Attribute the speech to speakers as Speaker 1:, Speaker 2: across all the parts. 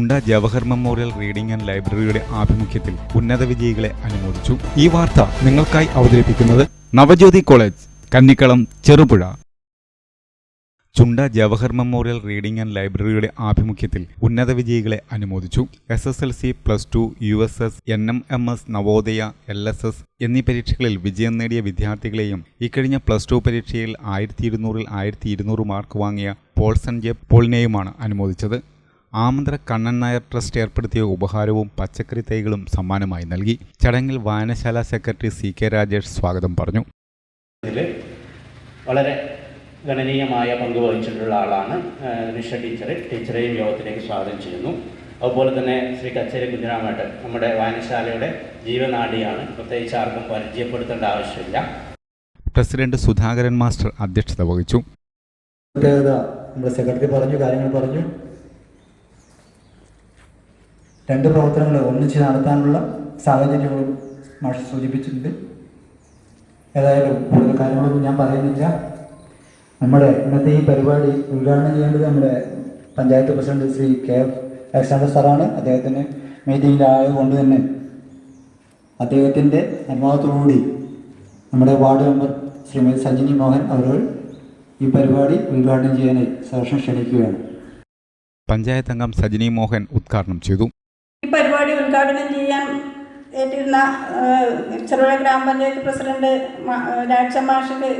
Speaker 1: Chunda Jawahar memorial reading and ലൈബ്രറിയുടെ ആഭിമുഖ്യത്തിൽ ഉന്നത വിജയികളെ അനുമോദിച്ചു. ഈ വാർത്ത നിങ്ങൾക്കായി അവതരിപ്പിക്കുന്നത് Navajyothi college Kannikkalam Cherupuzha. Chunda Jawahar memorial reading and ലൈബ്രറിയുടെ ആഭിമുഖ്യത്തിൽ ഉന്നത വിജയികളെ അനുമോദിച്ചു. S S L C plus two U S S N M M S Navodaya L S S എന്നീ പരീക്ഷകളിൽ വിജയം നേടിയ വിദ്യാർത്ഥികളെയും ഇക്കഴിഞ്ഞ പ്ലസ് ടു പരീക്ഷയിൽ ആയിരത്തി ഇരുന്നൂറിൽ ആയിരത്തി ഇരുന്നൂറ് മാർക്ക് വാങ്ങിയ പോൾസൺ ജെ പോളിനെയുമാണ് അനുമോദിച്ചത്. ആമന്ത്ര കണ്ണൻ നായർ ട്രസ്റ്റ് ഏർപ്പെടുത്തിയ ഉപഹാരവും പച്ചക്കറി തൈകളും സമ്മാനമായി നൽകി. ചടങ്ങിൽ വായനശാല സെക്രട്ടറി സി കെ രാജേഷ് സ്വാഗതം പറഞ്ഞു.
Speaker 2: വളരെ ഗണനീയമായ പങ്ക് വഹിച്ചിട്ടുള്ള ആളാണ് നിഷ ടീച്ചർ ടീച്ചറെയും യോഗത്തിലേക്ക് സ്വാഗതം ചെയ്യുന്നു. അതുപോലെ തന്നെ ശ്രീ കച്ചേരി കുഞ്ഞിരാമേട്ടൻ നമ്മുടെ വായനശാലയുടെ ജീവനാടിയാണ്. പ്രത്യേകിച്ച് ആർക്കും പരിചയപ്പെടുത്തേണ്ട ആവശ്യമില്ല.
Speaker 1: പ്രസിഡന്റ് സുധാകരൻ മാസ്റ്റർ അധ്യക്ഷത വഹിച്ചു.
Speaker 3: പ്രത്യേകത നമ്മുടെ സെക്രട്ടറി പറഞ്ഞു കാര്യങ്ങൾ പറഞ്ഞു. രണ്ട് പ്രവർത്തനങ്ങൾ ഒന്നിച്ച് നടത്താനുള്ള സാഹചര്യങ്ങളും മാഷ് സൂചിപ്പിച്ചിട്ടുണ്ട്. ഏതായാലും കൂടുതൽ കാര്യങ്ങളൊന്നും ഞാൻ പറയുന്നില്ല. നമ്മുടെ ഇന്നത്തെ ഈ പരിപാടി ഉദ്ഘാടനം ചെയ്യേണ്ടത് നമ്മുടെ panchayat president Shri K F Alexander സാറാണ്. അദ്ദേഹത്തിന് മീറ്റിംഗിൽ ആയതുകൊണ്ട് തന്നെ അദ്ദേഹത്തിന്റെ അനുവാദത്തോടുകൂടി നമ്മുടെ വാർഡ് മെമ്പർ ശ്രീമതി സജിനി മോഹൻ അവരോൾ ഈ പരിപാടി ഉദ്ഘാടനം ചെയ്യാനായി സർഷം ക്ഷണിക്കുകയാണ്.
Speaker 1: പഞ്ചായത്ത് അംഗം സജിനി മോഹൻ ഉദ്ഘാടനം ചെയ്തു.
Speaker 4: പരിപാടി ഉദ്ഘാടനം ചെയ്യാൻ ഏറ്റിരുന്ന ചെറുപുഴ ഗ്രാമപഞ്ചായത്ത് പ്രസിഡന്റ് രാജ മാഷിന്റെ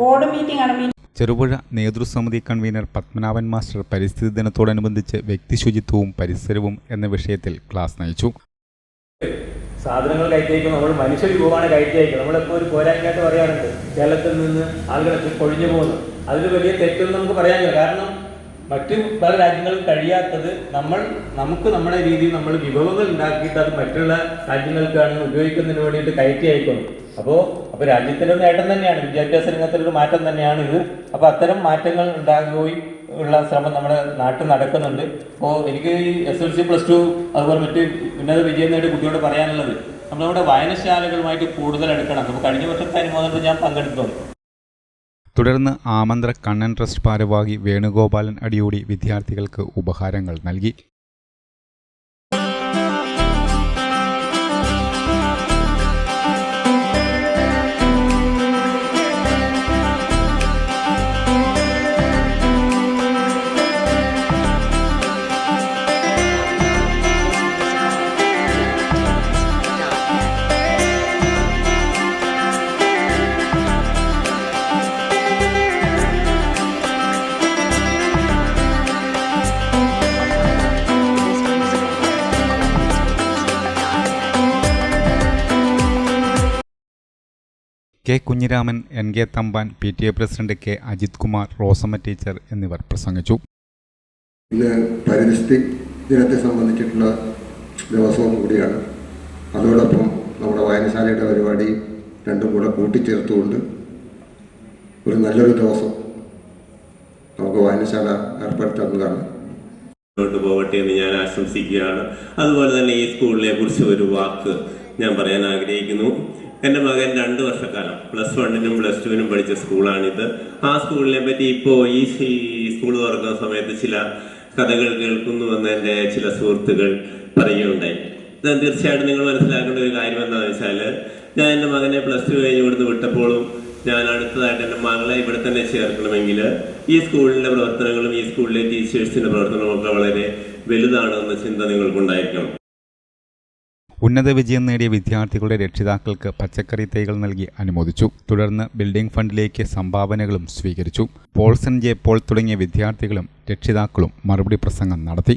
Speaker 4: ബോർഡ് മീറ്റിംഗ് ആണ്. മീറ്റിംഗ്
Speaker 1: ചെറുപുഴ നേതൃസമിതി കൺവീനർ പത്മനാഭൻ മാസ്റ്റർ പരിസ്ഥിതി ദിനത്തോടനുബന്ധിച്ച് വ്യക്തിശുചിത്വവും പരിസരവും എന്ന വിഷയത്തിൽ ക്ലാസ് നയിച്ചു.
Speaker 5: സാധനങ്ങൾ കയറ്റി അയക്കും നമ്മൾ മനുഷ്യ രൂപമാണ് കയറ്റി അയക്കുന്നത് നമ്മളിപ്പോൾ ഒരു പോരായ്മയായിട്ട് പറയാറുണ്ട് കേരളത്തിൽ നിന്ന് ആളുകളൊക്കെ കൊഴിഞ്ഞു പോകുന്നു. അതിൽ വലിയ തെറ്റൊന്നും നമുക്ക് പറയാനില്ല കാരണം മറ്റു പല രാജ്യങ്ങളും കഴിയാത്തത് നമ്മൾ നമുക്ക് നമ്മുടെ രീതിയിൽ നമ്മൾ വിഭവങ്ങൾ ഉണ്ടാക്കിയിട്ട് അത് മറ്റുള്ള രാജ്യങ്ങൾക്കാണ് ഉപയോഗിക്കുന്നതിന് വേണ്ടിയിട്ട് കയറ്റി അയക്കുന്നു. അപ്പോൾ അപ്പോൾ രാജ്യത്തിന്റെ നേട്ടം തന്നെയാണ് വിദ്യാഭ്യാസ രംഗത്തിലൊരു മാറ്റം തന്നെയാണ് ഇത്. അപ്പോൾ അത്തരം മാറ്റങ്ങൾ ഉണ്ടാകുകയും ഉള്ള ശ്രമം നമ്മുടെ നാട്ടിൽ നടക്കുന്നുണ്ട്. അപ്പോൾ എനിക്ക് ഈ S L C plus two അതുപോലെ മറ്റ് ഉന്നത വിജയം നേടിയ കുട്ടിയോട് പറയാനുള്ളത് നമ്മൾ നമ്മുടെ വായനശാലകളുമായിട്ട് കൂടുതൽ എടുക്കണം അപ്പോൾ കഴിഞ്ഞ വർഷത്തെ അനുമോദനത്തിൽ ഞാൻ പങ്കെടുത്തോളൂ
Speaker 1: തുടർന്ന് ആമന്ത്ര കണ്ണൻ ട്രസ്റ്റ് ഭാരവാഹി വേണുഗോപാലൻ അടിയോടി വിദ്യാർത്ഥികൾക്ക് ഉപഹാരങ്ങൾ നൽകി. K Kunhiraman N K Thampan P T A president K Ajith Kumar Rosamma teacher എന്നിവർ പ്രസംഗിച്ചു.
Speaker 6: ഇന്ന് പരിസ്ഥിതി ദിനത്തെ സംബന്ധിച്ചിട്ടുള്ള ദിവസവും കൂടിയാണ്. അതോടൊപ്പം നമ്മുടെ വായനശാലയുടെ പരിപാടി രണ്ടും കൂടെ കൂട്ടിച്ചേർത്തുകൊണ്ട് ഒരു നല്ലൊരു ദിവസം നമുക്ക് വായനശാല ഏർപ്പെടുത്തുന്നതാണ്.
Speaker 7: മുന്നോട്ട് പോകട്ടെ എന്ന് ഞാൻ ആശംസിക്കുകയാണ്. അതുപോലെ തന്നെ ഈ സ്കൂളിനെ കുറിച്ച് ഒരു വാക്ക് ഞാൻ പറയാൻ ആഗ്രഹിക്കുന്നു. എന്റെ മകൻ രണ്ട് വർഷക്കാലം. പ്ലസ് വണ്ണിനും പ്ലസ് ടുവിനും പഠിച്ച സ്കൂളാണിത്. ആ സ്കൂളിനെ പറ്റി ഇപ്പോൾ ഈ സ്കൂൾ തുറക്കുന്ന സമയത്ത് ചില കഥകൾ കേൾക്കുന്നുവെന്ന് എന്റെ ചില സുഹൃത്തുക്കൾ പറയുകയുണ്ടായി. ഞാൻ തീർച്ചയായിട്ടും നിങ്ങൾ മനസ്സിലാക്കേണ്ട ഒരു കാര്യം എന്താണെന്ന് വെച്ചാൽ ഞാൻ എന്റെ മകനെ പ്ലസ് ടു കഴിഞ്ഞ് ഇവിടുന്ന് വിട്ടപ്പോഴും ഞാൻ അടുത്തതായിട്ട് എന്റെ മകളെ ഇവിടെ തന്നെ ചേർക്കണമെങ്കിൽ ഈ സ്കൂളിന്റെ പ്രവർത്തനങ്ങളും ഈ സ്കൂളിലെ ടീച്ചേഴ്സിന്റെ പ്രവർത്തനവും വളരെ വലുതാണെന്ന ചിന്ത നിങ്ങൾക്കുണ്ടായിരിക്കണം.
Speaker 1: ഉന്നത വിജയം നേടിയ വിദ്യാർത്ഥികളുടെ രക്ഷിതാക്കൾക്ക് പച്ചക്കറി തൈകൾ നൽകി അനുമോദിച്ചു. തുടർന്ന് ബിൽഡിംഗ് ഫണ്ടിലേക്ക് സംഭാവനകളും സ്വീകരിച്ചു. പോൾസൺ ജെ പോൾ തുടങ്ങിയ വിദ്യാർത്ഥികളും രക്ഷിതാക്കളും മറുപടി പ്രസംഗം നടത്തി.